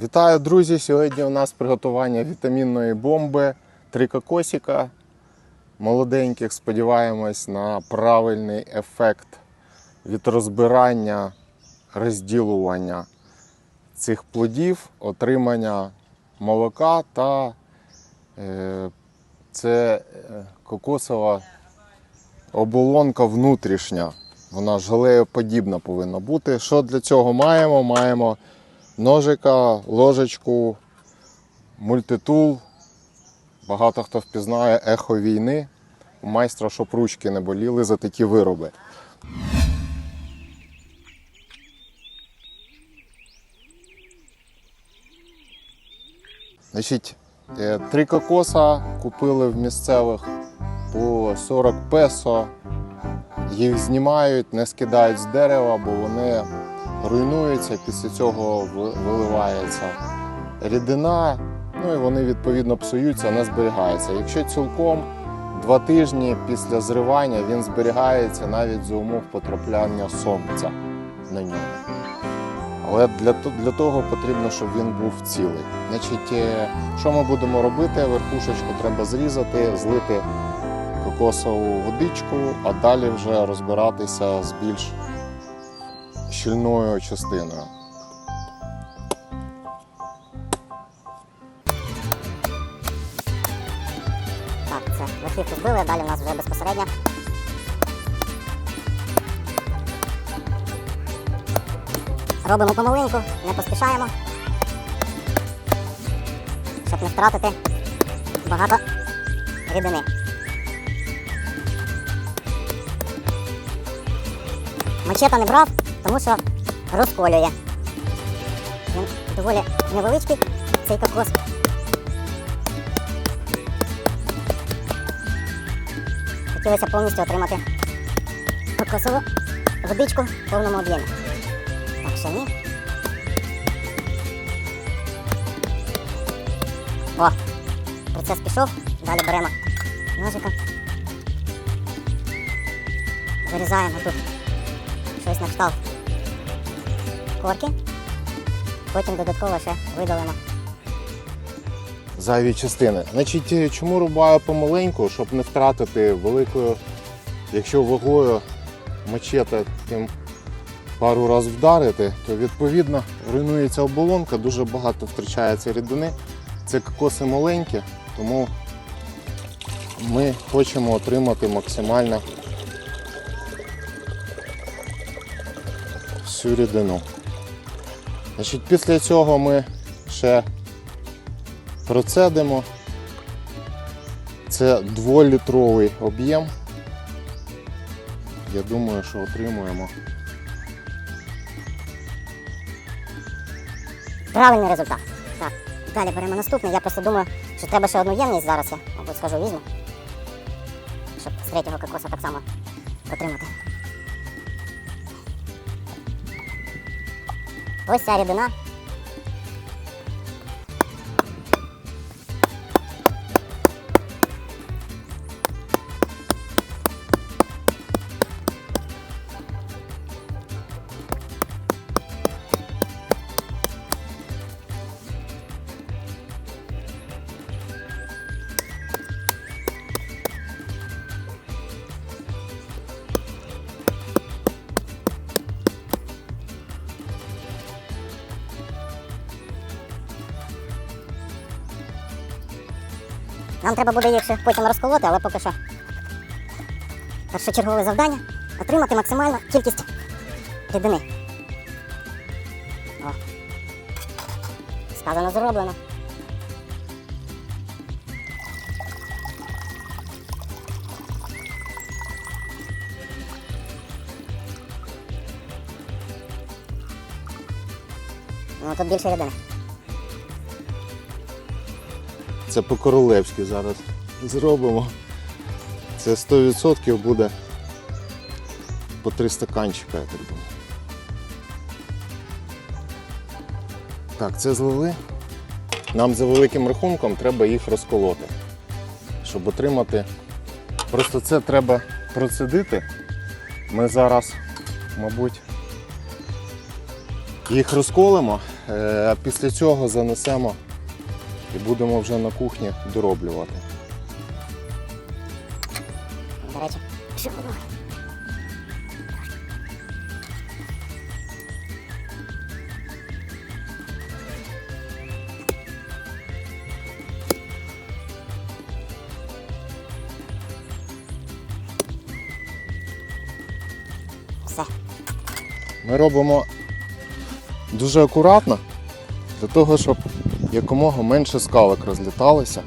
Вітаю, друзі! Сьогодні у нас приготування вітамінної бомби, три кокосика молоденьких. Сподіваємось на правильний ефект від розбирання, розділування цих плодів, отримання молока та е, це е, кокосова оболонка внутрішня. Вона желеєподібна повинна бути. Що для цього маємо? Маємо ножика, ложечку, мультитул. Багато хто впізнає ехо війни. У майстра, щоб ручки не боліли за такі вироби. Значить, е, три кокоса купили в місцевих по 40 песо. Їх знімають, не скидають з дерева, бо вони руйнуються, після цього виливається рідина, ну і вони відповідно псуються, не зберігаються. Якщо цілком два тижні після зривання він зберігається навіть за умов потрапляння сонця на нього. Але для, для того потрібно, щоб він був цілий. Значить, е, що ми будемо робити? Верхушечку треба зрізати, злити кокосову водичку, а далі вже розбиратися з більш щільною частиною. Так, це верхівку збили, а далі в нас вже безпосередньо. Робимо помаленьку, не поспішаємо. Щоб не втратити багато рідини. Мачета не брав, тому що розколює. Він доволі невеличкий, цей кокос. Хотілося повністю отримати кокосову водичку в повному об'ємі. Так що ні. О, процес пішов. Далі беремо ножика. Вирізаємо тут щось на кшталт корки. Потім додатково ще видалимо. Зайві частини. Значить, е, чому рубаю помаленьку, щоб не втратити великою, якщо вагою мачете тим пару разів вдарити, то відповідно руйнується оболонка, дуже багато втрачається рідини. Це кокоси маленькі, тому ми хочемо отримати максимально всю рідину. Значить, після цього ми ще процедимо. Це дволітровий об'єм. Я думаю, що отримуємо. Правильний результат. Так, далі беремо наступний. Я просто думаю, що треба ще одну ємність зараз. Я, мабуть, схожу візьму. Щоб з третього кокоса так само отримати. Ось ця рідина. Нам треба буде їх ще потім розколоти, але поки що. Першочергове завдання отримати максимальну кількість рідини. О. Сказано зроблено. Ну, тут більше рідини. Це по-королевськи зараз зробимо. Це 100% буде по 3 стаканчика, я так думаю. Так, це злили. Нам за великим рахунком треба їх розколоти, щоб отримати. Просто це треба процедити. Ми зараз, мабуть, їх розколимо. Е, Після цього занесемо і будемо вже на кухні дороблювати. До речі, пішов. Все. Ми робимо дуже акуратно, для того, щоб якомога менше скалок розліталося.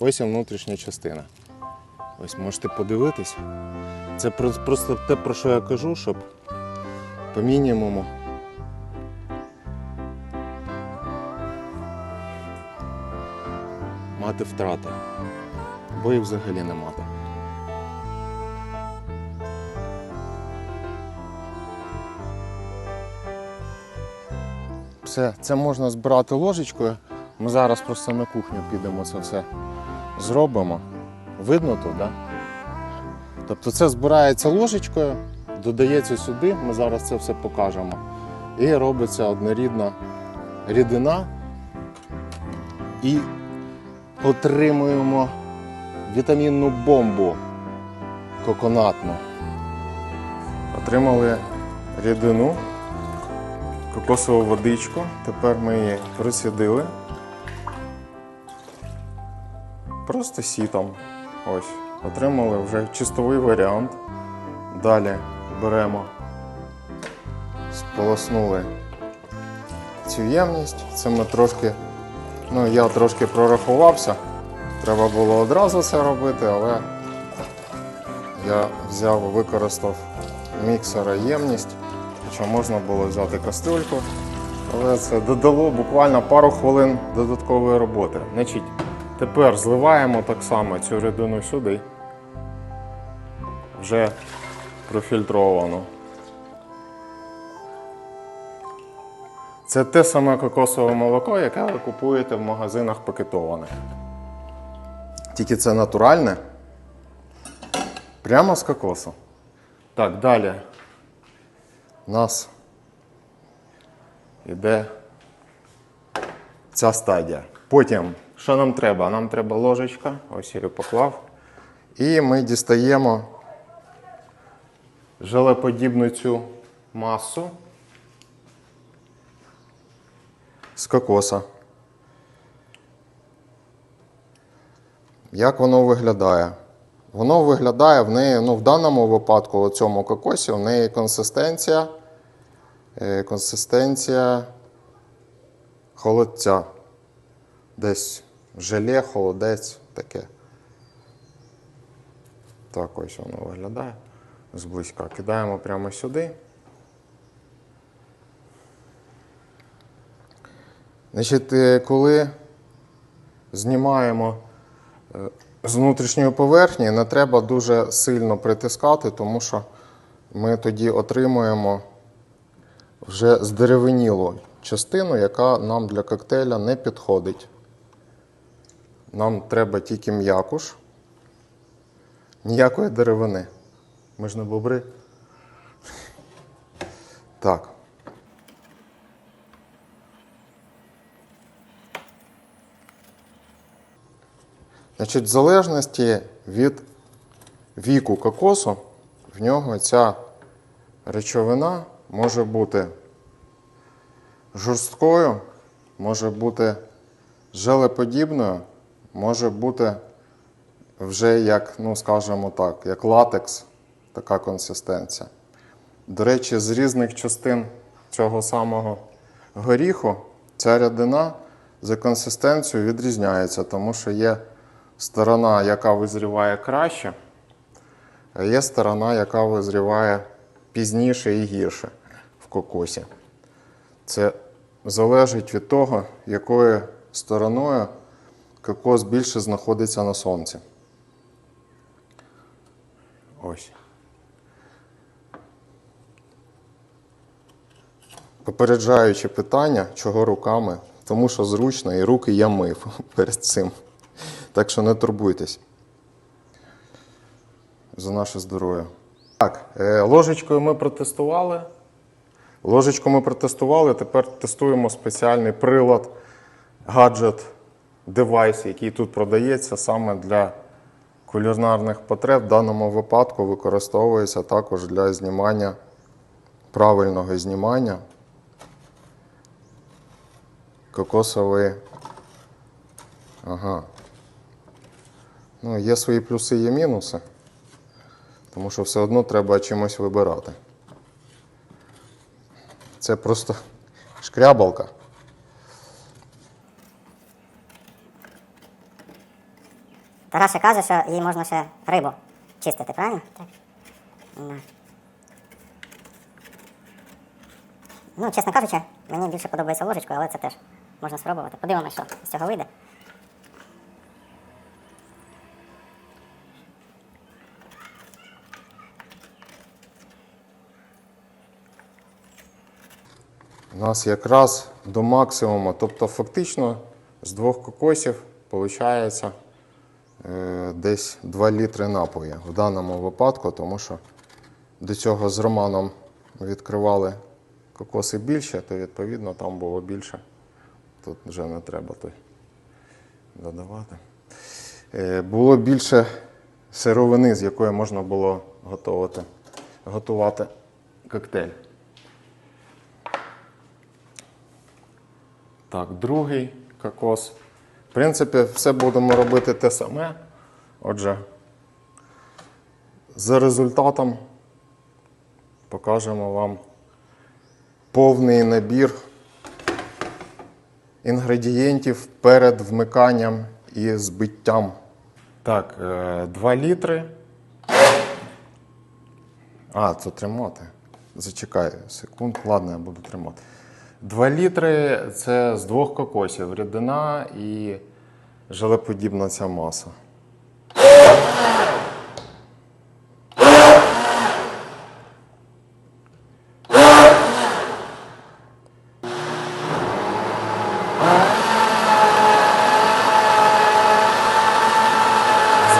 Ось і внутрішня частина. Ось можете подивитись. Це про- просто те, про що я кажу, щоб по мінімуму. Мати втрати. Бо їх взагалі не мати. Все, це можна збирати ложечкою. Ми зараз просто на кухню підемо це все зробимо. Видно тут, так? Да? Тобто це збирається ложечкою, додається сюди, ми зараз це все покажемо. І робиться однорідна рідина. І отримуємо вітамінну бомбу коконатну. Отримали рідину, кокосову водичку. Тепер ми її просідили. Просто сітом. Ось. Отримали вже чистовий варіант. Далі беремо, сполоснули цю ємність. Це ми трошки, ну я трошки прорахувався. Треба було одразу це робити, але я взяв, використав міксера ємність, хоча можна було взяти кастрюльку. Але це додало буквально пару хвилин додаткової роботи. Значить, тепер зливаємо так само цю рідину сюди. Вже профільтровано. Це те саме кокосове молоко, яке ви купуєте в магазинах пакетоване. Тільки це натуральне. Прямо з кокосу. Так, далі. У нас іде ця стадія. Потім, що нам треба? Нам треба ложечка, ось я її поклав. І ми дістаємо желеподібну цю масу з кокоса. Як воно виглядає? Воно виглядає в неї, ну в даному випадку, у цьому кокосі, в неї консистенція, е, консистенція холодця. Десь желе, холодець, таке. Так ось воно виглядає зблизька. Кидаємо прямо сюди. Значить, е, коли знімаємо е, з внутрішньої поверхні, не треба дуже сильно притискати, тому що ми тоді отримуємо вже здеревенілу частину, яка нам для коктейля не підходить. Нам треба тільки м'якуш, ніякої деревини. Ми ж не бобри. Так. Значить, в залежності від віку кокосу, в нього ця речовина може бути жорсткою, може бути желеподібною, може бути вже як, ну скажімо так, як латекс, така консистенція. До речі, з різних частин цього самого горіху ця рідина за консистенцією відрізняється, тому що є сторона, яка визріває краще, а є сторона, яка визріває пізніше і гірше в кокосі. Це залежить від того, якою стороною кокос більше знаходиться на сонці. Ось. Попереджаючи питання, чого руками, тому що зручно і руки я мив перед цим. Так що не турбуйтесь за наше здоров'я. Так, е, ложечкою ми протестували. Ложечку ми протестували, тепер тестуємо спеціальний прилад, гаджет, девайс, який тут продається саме для кулінарних потреб. В даному випадку використовується також для знімання, правильного знімання кокосової. Ага. Ну, є свої плюси, є мінуси. Тому що все одно треба чимось вибирати. Це просто шкрябалка. Тараша каже, що їй можна ще рибу чистити, правильно? Так. Ну, чесно кажучи, мені більше подобається ложечкою, але це теж можна спробувати. Подивимося, що з цього вийде. У нас якраз до максимуму. Тобто, фактично з двох кокосів виходить е, десь 2 літри напою в даному випадку, тому що до цього з Романом відкривали кокоси більше, то відповідно там було більше. Тут вже не треба той додавати. Е, було більше сировини, з якої можна було готувати, готувати коктейль. Так, другий кокос. В принципі, все будемо робити те саме. Отже, за результатом покажемо вам повний набір інгредієнтів перед вмиканням і збиттям. Так, 2 літри. А, це тримати. Зачекай секунд. Ладно, я буду тримати. 2 літри це з двох кокосів. Рідина і желеподібна ця маса.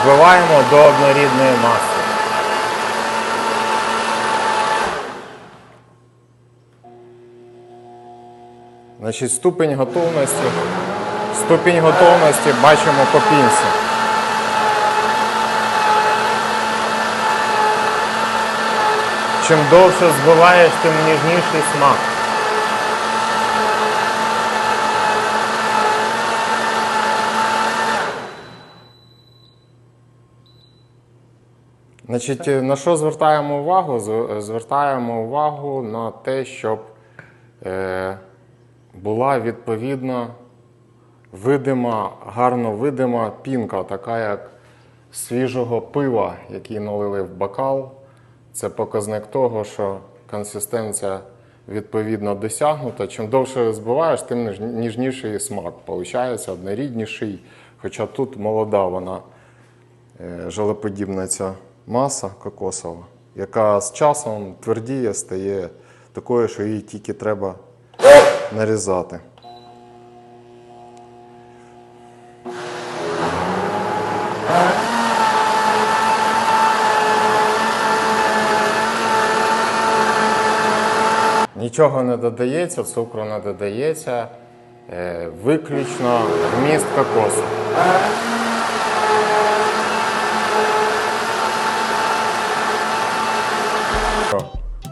Збиваємо до однорідної маси. Значить, ступень готовності. Ступінь готовності бачимо по пінці. Чим довше збиваєш, тим ніжніший смак. Значить, на що звертаємо увагу? Звертаємо увагу на те, щоб е, була відповідна видима, гарно видима пінка, така як свіжого пива, який налили в бокал. Це показник того, що консистенція відповідно досягнута. Чим довше збиваєш, тим ніж- ніжніший смак. Получається однорідніший. Хоча тут молода вона е, ця маса кокосова, яка з часом твердіє, стає такою, що її тільки треба нарізати. Нічого не додається, цукру не додається, е, виключно вміст кокосу.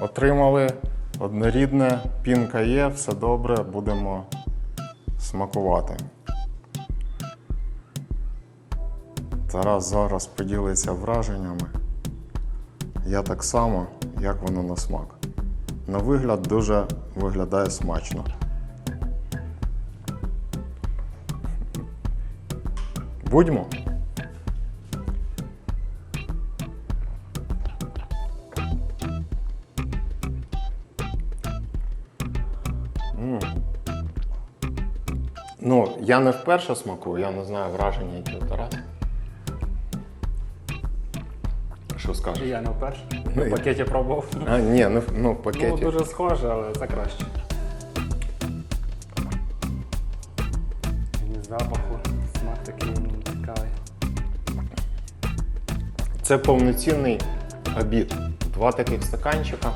Отримали однорідне, пінка є, все добре, будемо смакувати. Тарас зараз поділиться враженнями. Я так само, як воно на смак. На вигляд дуже виглядає смачно. Будьмо. Я не вперше смакую, я не знаю враження, які у Тараса. Що скажеш? Я не вперше. Ну, В пакеті пробував. А, ні, не ну в ну, пакеті. Ну, дуже схоже, але це краще. Запаху, смак такий м, цікавий. Це повноцінний обід. Два таких стаканчика.